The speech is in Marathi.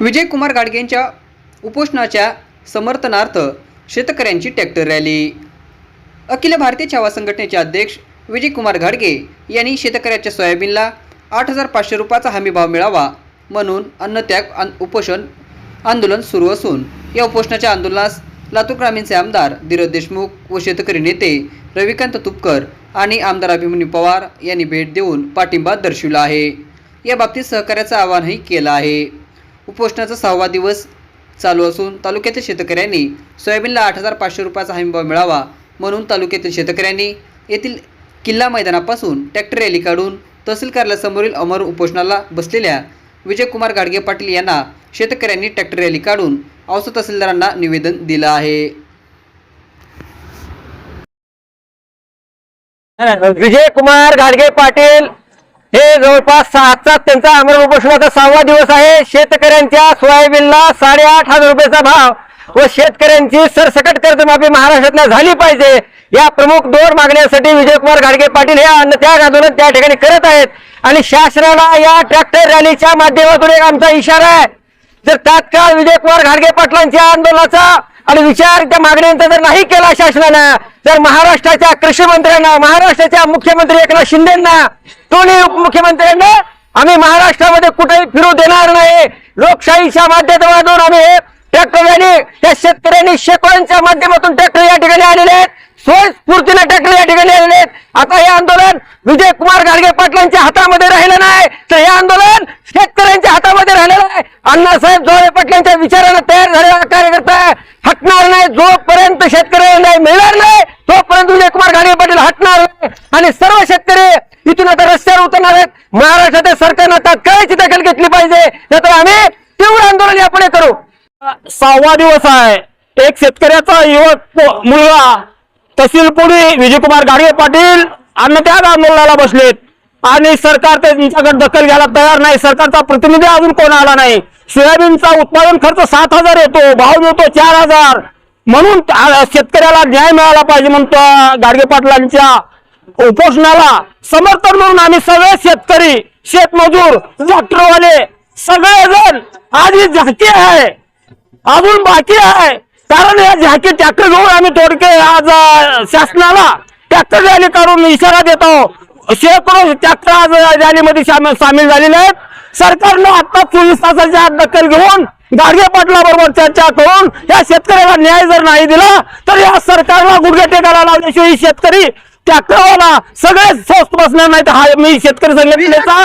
विजयकुमार गाडगेंच्या उपोषणाच्या समर्थनार्थ शेतकऱ्यांची ट्रॅक्टर रॅली. अखिल भारतीय छावा संघटनेचे अध्यक्ष विजयकुमार घाडगे यांनी शेतकऱ्याच्या सोयाबीनला आठ हजार पाचशे रुपयाचा हमीभाव मिळावा म्हणून अन्नत्याग आन उपोषण आंदोलन सुरू असून या उपोषणाच्या आंदोलनास लातूर ग्रामीणचे आमदार धीरज देशमुख व शेतकरी नेते रविकांत तुपकर आणि आमदार अभिमन्यू पवार यांनी भेट देऊन पाठिंबा दर्शविला आहे. या बाबतीत सहकार्याचं आवाहनही केलं आहे. उपोषणाचा सहावा दिवस चालू असून तालुक्यातील शेतकऱ्यांनी सोयाबीनला आठ हजार पाचशे रुपयाचा हमीभाव मिळावा म्हणून तालुक्यातील शेतकऱ्यांनी येथील किल्ला मैदानापासून ट्रॅक्टर रॅली काढून तहसील कार्यालयासमोरील अमर उपोषणाला बसलेल्या विजयकुमार गाडगे पाटील यांना शेतकऱ्यांनी ट्रॅक्टर रॅली काढून औसा तहसीलदारांना निवेदन दिलं आहे. विजय कुमार गाडगे पाटील हे जवळपास आजचा त्यांचा अमर उपोषणाचा सहावा दिवस आहे. शेतकऱ्यांच्या सोयाबीनला साडेआठ हजार रुपयाचा भाव व शेतकऱ्यांची सरसकट कर्जमाफी महाराष्ट्रातल्या झाली पाहिजे. या प्रमुख दोर मागण्यासाठी विजयकुमार गाडगे पाटील हे अन्नत्याग आंदोलन त्या ठिकाणी करत आहेत. आणि शासनाला या ट्रॅक्टर रॅलीच्या माध्यमातून एक आमचा इशारा आहे. जर तात्काळ विजयकुमार घाडगे पाटलांच्या आंदोलनाचा आणि विचार त्या मागण्यांचा जर नाही केला शासनानं तर महाराष्ट्राच्या कृषी मंत्र्यांना महाराष्ट्राच्या मुख्यमंत्री एकनाथ शिंदेना दोन्ही उपमुख्यमंत्र्यांना आम्ही महाराष्ट्रामध्ये कुठेही फिरू देणार नाही. लोकशाहीच्या माध्यमातून आम्ही ठिकाणी त्या शेतकऱ्यांनी शेकड्यांच्या माध्यमातून ट्रॅक्टर या ठिकाणी आलेले आहेत. सोय स्फूर्तीने ट्रॅक्टर या ठिकाणी आलेले आहेत. आता हे आंदोलन विजय कुमार गाडगे पाटलांच्या हातामध्ये राहिलं नाही. तर हे आंदोलन शेतकऱ्यांच्या हातामध्ये राहिलेलं आहे. अण्णासाहेब जोळे पाटलांच्या विचारानं तयार झालेला कार्यकर्ता हटणार नाही. जोपर्यंत शेतकऱ्यांना नाही मिळणार नाही तोपर्यंत विजय कुमार गाडगे पाटील हटणार नाही. आणि सर्व शेतकरी इथून आता रस्त्यावर उतरणार आहेत. महाराष्ट्राच्या सरकारनं तात्काळची दखल घेतली पाहिजे. नाहीतर आम्ही तीव्र आंदोलन यापुढे करू. सहावा दिवस आहे. एक शेतकऱ्याचा युवक मुलगा तहसील पुढे विजयकुमार गाडगे पाटील अन्नत्याग आंदोलनाला बसलेत. आणि सरकार त्यांच्याकडे दखल घ्यायला तयार नाही. सरकारचा प्रतिनिधी अजून कोण आला नाही? सोयाबीनचा उत्पादन खर्च सात हजार येतो भाव मिळतो चार हजार. म्हणून त्या- शेतकऱ्याला न्याय मिळाला पाहिजे म्हणतो गाडगे पाटलांच्या उपोषणाला. समर्थन म्हणून आम्ही सगळे शेतकरी शेतमजूर ट्रॅक्टरवाले सगळेजण आज ही झाकी आहे. अजून बाकी आहे. कारण या झाकी ट्रॅक्टर घेऊन आम्ही थोडके आज शासनाला ट्रॅक्टर रॅली काढून इशारा देतो. शेकडो ट्रॅक्टर आज रॅलीमध्ये सामील सामील झालेले आहेत. सरकारनं आता चोवीस तासाची आत दखल घेऊन गाडगे पाटला बरोबर चर्चा करून या शेतकऱ्याला न्याय जर नाही दिला तर या सरकारला गुडघे टेकायला लावल्याशिवाय ही शेतकरी ट्रॅक्टरवाला सगळे स्वस्त बसणार नाही तर हा मी शेतकरी संघटनेचा